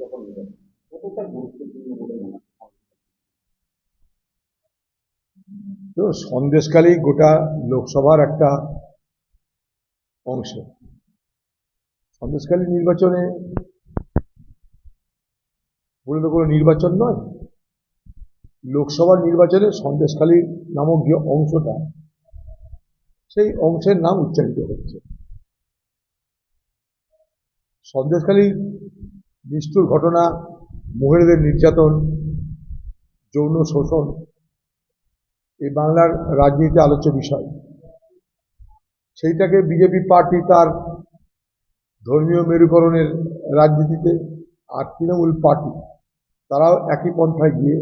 লোকসভা নির্বাচন কতটা গুরুত্বপূর্ণ বলে মনে তো সন্দেশকালী গোটা লোকসভার একটা অংশ। সন্দেশকালী নির্বাচনে বলে তো কোনো নির্বাচন নয়। লোকসভার নির্বাচনে সন্দেশখালী নামক যে অংশটা, সেই অংশের নাম উচ্চারিত হচ্ছে। সন্দেশখালীর নিষ্ঠুর ঘটনা, মহিলাদের নির্যাতন, যৌন শোষণ, এই বাংলার রাজনীতি আলোচ্য বিষয়। সেইটাকে বিজেপি পার্টি তার ধর্মীয় মেরুকরণের রাজনীতিতে আর তৃণমূল পার্টি, তারাও একই পন্থায় গিয়ে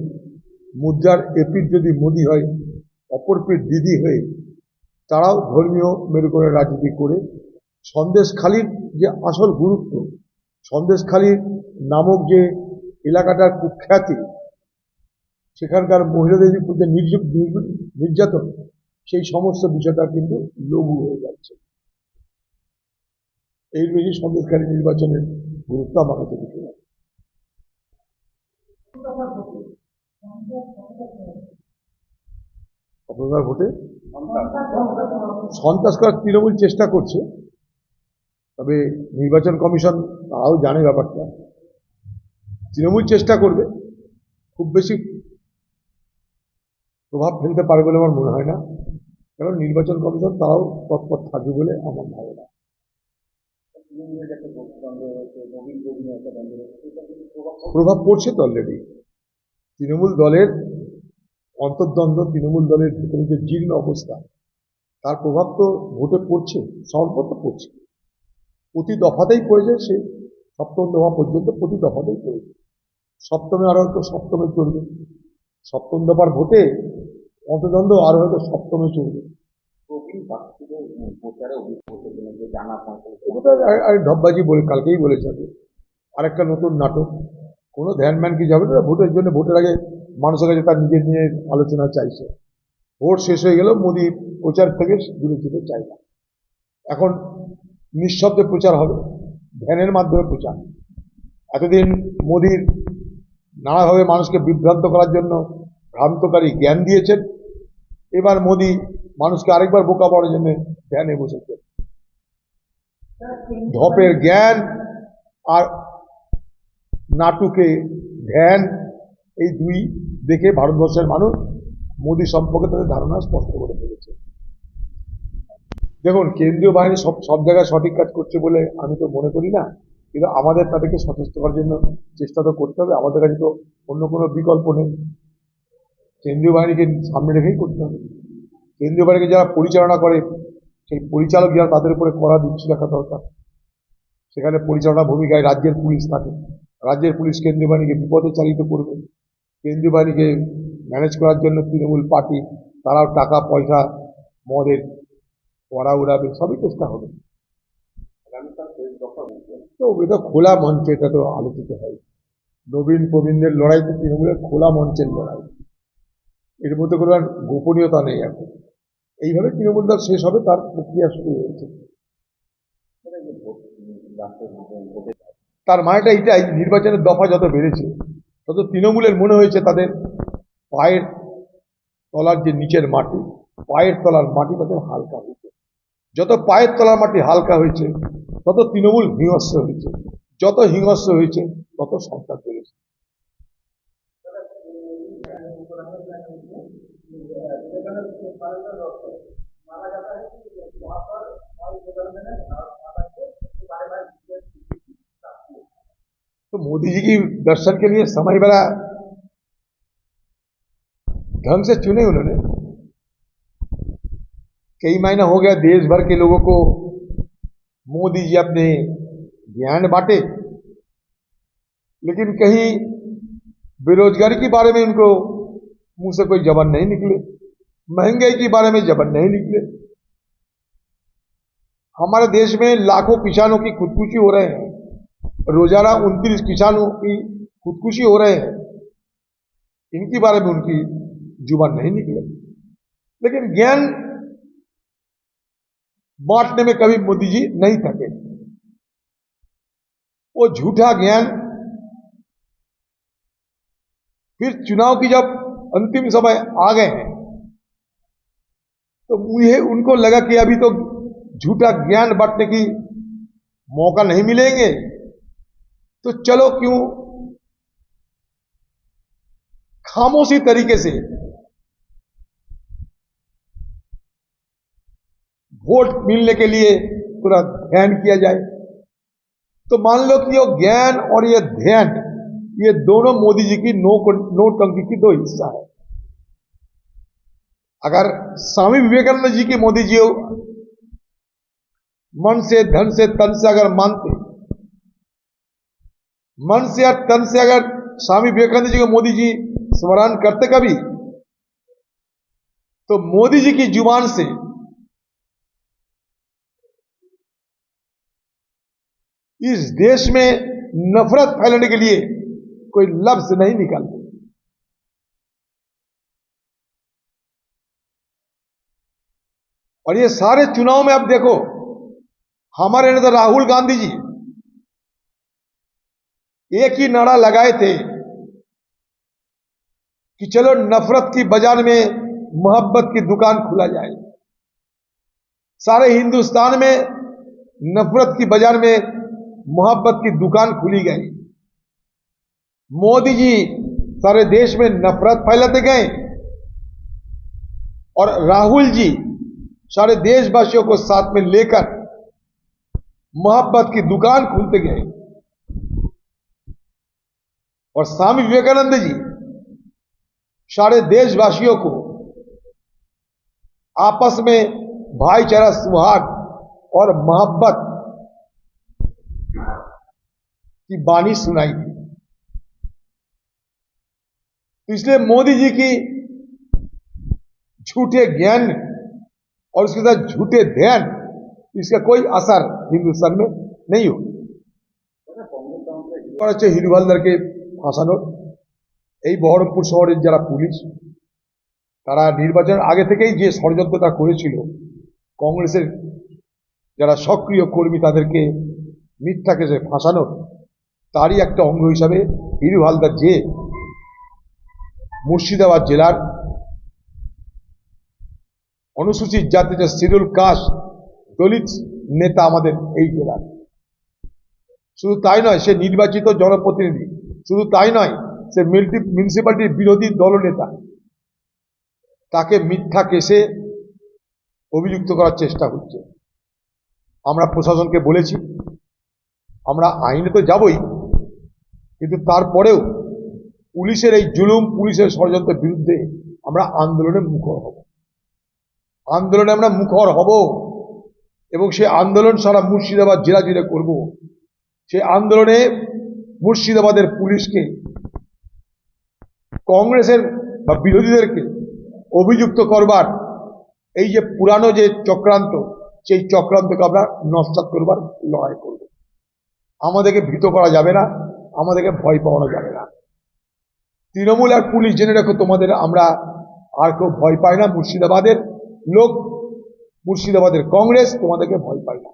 মুদ্রার এপির যদি মোদি হয় অপরপিঠ দিদি হয়ে তারাও ধর্মীয় মেরুকরণের রাজনীতি করে সন্দেশখালির যে আসল গুরুত্ব সন্দেশখালির নামক যে এলাকাটার কুখ্যাতি, সেখানকার মহিলাদের যে নির্য- নির্য- নির্যাতন, সেই সমস্ত বিষয়টা কিন্তু লঘু হয়ে যাচ্ছে। এই বেশি সন্দেশকারী নির্বাচনের গুরুত্ব আমার কাছে কিছু না। আপনার ভোটে? সন্ত্রাস করার তৃণমূল চেষ্টা করছে, তবে নির্বাচন কমিশন তারাও জানে ব্যাপারটা। তৃণমূল চেষ্টা করবে, খুব বেশি প্রভাব ফেলতে পারে বলে আমার মনে হয় না। কারণ নির্বাচন কমিশন তারাও তৎপর থাকবে বলে আমার ধারণা। প্রভাব পড়ছে তো অলরেডি তৃণমূল দলের অন্তর্দ্বন্দ্ব, তৃণমূল দলের ভিতরে যে জীর্ণ অবস্থা, তার প্রভাব তো ভোটে পড়ছে সর্বত্র পড়ছে। প্রতি দফাতেই পড়েছে সে সপ্তম দফা পর্যন্ত প্রতি দফাতেই পড়েছে সপ্তমে আরও হয়তো সপ্তমে চলবে। সপ্তম দফার ভোটে অন্তদ্বন্দ্ব আরও হয়তো সপ্তমে চলবে। ঢপবাজি বলে কালকেই বলেছে আমি। আরেকটা নতুন নাটক। কোনো ধ্যান ম্যান কি যাবে না? ভোটের জন্য ভোটের আগে মানুষের কাছে তার নিজের নিয়ে আলোচনা চাইছে। ভোট শেষ হয়ে গেল মোদি প্রচার থেকে দূরে যেতে চাই না। এখন নিঃশব্দে প্রচার হবে। ধ্যানের মাধ্যমে প্রচার। এতদিন মোদির নানাভাবে মানুষকে বিভ্রান্ত করার জন্য ভ্রান্তকারী জ্ঞান দিয়েছেন। এবার মোদি মানুষকে আরেকবার বোকা পাওয়ার জন্য ধ্যানে বসেছেন। ধপের জ্ঞান আর নাটুকে ধ্যান, এই দুই দেখে ভারতবর্ষের মানুষ মোদী সম্পর্কে তাদের ধারণা স্পষ্ট করে ফেলেছে। দেখুন, কেন্দ্রীয় বাহিনী সব সব জায়গায় সঠিক কাজ করছে বলে আমি তো মনে করি না, কিন্তু আমাদের তাদেরকে সচেষ্ট করার জন্য চেষ্টা তো করতে হবে, আমাদের কাছে তো অন্য কোনো বিকল্প নেই। কেন্দ্রীয় বাহিনীকে সামনে রেখেই করতে হবে। কেন্দ্রীয় বাহিনীকে যারা পরিচালনা করে, সেই পরিচালক যারা তাদের উপরে কড়া দৃষ্টি রাখা দরকার। সেখানে পরিচালনা ভূমিকায় রাজ্যের পুলিশ থাকে। রাজ্যের পুলিশ কেন্দ্রীয় বাহিনীকে বিপদে চালিত করবে। কেন্দ্রীয় বাহিনীকে ম্যানেজ করার জন্য তৃণমূল পার্টি, তারাও টাকা, পয়সা, মদের পড়া উড়াবে, সবই চেষ্টা হবে। তো এটা খোলা মঞ্চে, এটা তো আলোচিত হয়। নবীন প্রবীণদের লড়াই তো তৃণমূলের খোলা মঞ্চের লড়াই। এর মধ্যে কোনো আর গোপনীয়তা নেই এখন। এইভাবে তৃণমূল দল শেষ হবে, তার প্রক্রিয়া শুরু হয়েছে। তার মানেটা এটাই নির্বাচনের দফা যত বেড়েছে, তত তৃণমূলের মনে হয়েছে তাদের পায়ের তলার যে নিচের মাটি, পায়ের তলার মাটি তাদের হালকা হয়েছে। যত পায়ের তলার মাটি হালকা হয়েছে তত তৃণমূল হিংস্র হয়েছে যত হিংস্র হয়েছে তত সন্তান বেড়েছে तो मोदी जी की दर्शन के लिए समय बड़ा ढंग से चुने उन्होंने कई महीना हो गया देश भर के लोगों को। मोदी जी अपने ज्ञान बांटे, लेकिन कहीं बेरोजगारी के बारे में उनको मुँह से कोई जबान नहीं निकले, महँगाई के बारे में जबान नहीं निकले। हमारे देश में लाखों किसानों की खुदकुशी हो रहे हैं, रोज़ाना उनतीस किसानों की खुदकुशी हो रहे हैं, इनके बारे में उनकी ज़ुबान नहीं निकले। लेकिन ज्ञान बांटने में कभी मोदी जी नहीं थके। वो झूठा ज्ञान, फिर चुनाव की जब अंतिम समय आ गए हैं तो मुझे उनको लगा कि अभी तो झूठा ज्ञान बांटने की मौका नहीं मिलेंगे। तो चलो क्यों? खामोशी तरीके से वोट मिलने के लिए पूरा ध्यान किया जाए। तो मान लो कि ज्ञान और ये ध्यान, ये दोनों मोदी जी की नो नोटंकी की दो हिस्सा है। अगर स्वामी विवेकानंद जी की मोदी जी मन से, धन से, तन से अगर मानते, मन से या तन से अगर स्वामी विवेकानंद जी को मोदी जी स्मरण करते कभी तो मोदी जी की ज़ुबान से इस देश में नफरत फैलाने के लिए कोई लफ्ज नहीं निकालते। और ये सारे चुनाव में आप देखो, हमारे नेता राहुल गांधी जी एक ही नारा लगाए थे कि चलो नफरत की बाज़ार में मोहब्बत की दुकान खुला जाए। सारे हिंदुस्तान में नफरत की बाज़ार में मोहब्बत की दुकान खुली गई। मोदी जी सारे देश में नफरत फैलाते गए। और राहुल जी सारे देशवासियों को साथ में लेकर मोहब्बत की दुकान खुलते गए। और स्वामी विवेकानंद जी सारे देशवासियों को आपस में भाईचारा, सुहाग और मोहब्बत की बानी सुनाई थी तो इसलिए मोदी जी की झूठे ज्ञान और उसके साथ झूठे ध्यान इसका कोई असर हिंदुस्तान में नहीं हो হচ্ছে হিরু হালদারকে ফাঁসানোর এই বহরমপুর শহরের যারা পুলিশ তারা নির্বাচনের আগে থেকেই যে ষড়যন্ত্রটা করেছিল কংগ্রেসের যারা সক্রিয় কর্মী তাদেরকে মিথ্যা কেসে ফাঁসানোর তারই একটা অঙ্গ হিসাবে হিরু হালদার যে মুর্শিদাবাদ জেলার অনুসূচিত জাতি যে শিডিউল কাস্ট দলিত নেতা আমাদের এই জেলার। শুধু তাই নয়, সে নির্বাচিত জনপ্রতিনিধি। শুধু তাই নয়, সে মিউনিসিপ্যালিটির বিরোধী দলনেতা। তাকে মিথ্যা কেসে অভিযুক্ত করার চেষ্টা হচ্ছে। আমরা প্রশাসনকে বলেছি, আমরা আইনে তো যাবই। কিন্তু তারপরেও পুলিশের এই জুলুম, পুলিশের ষড়যন্ত্রের বিরুদ্ধে আমরা আন্দোলনে মুখর হব। আন্দোলনে আমরা মুখর হব এবং সে আন্দোলন সারা মুর্শিদাবাদ জেলা জুড়ে করব। সে আন্দোলনে মুর্শিদাবাদের পুলিশকে, কংগ্রেসের বা বিরোধীদেরকে অভিযুক্ত করবার এই যে পুরানো যে চক্রান্ত, সেই চক্রান্তকে আমরা নষ্ট করবার লড়াই করব। আমাদেরকে ভীত করা যাবে না। আমাদেরকে ভয় পাওয়ানো যাবে না। তৃণমূল আর পুলিশ জেনে রাখো তোমাদের, আমরা আর কেউ ভয় পাই না মুর্শিদাবাদের লোক, মুর্শিদাবাদের কংগ্রেস তোমাদেরকে ভয় পাই না।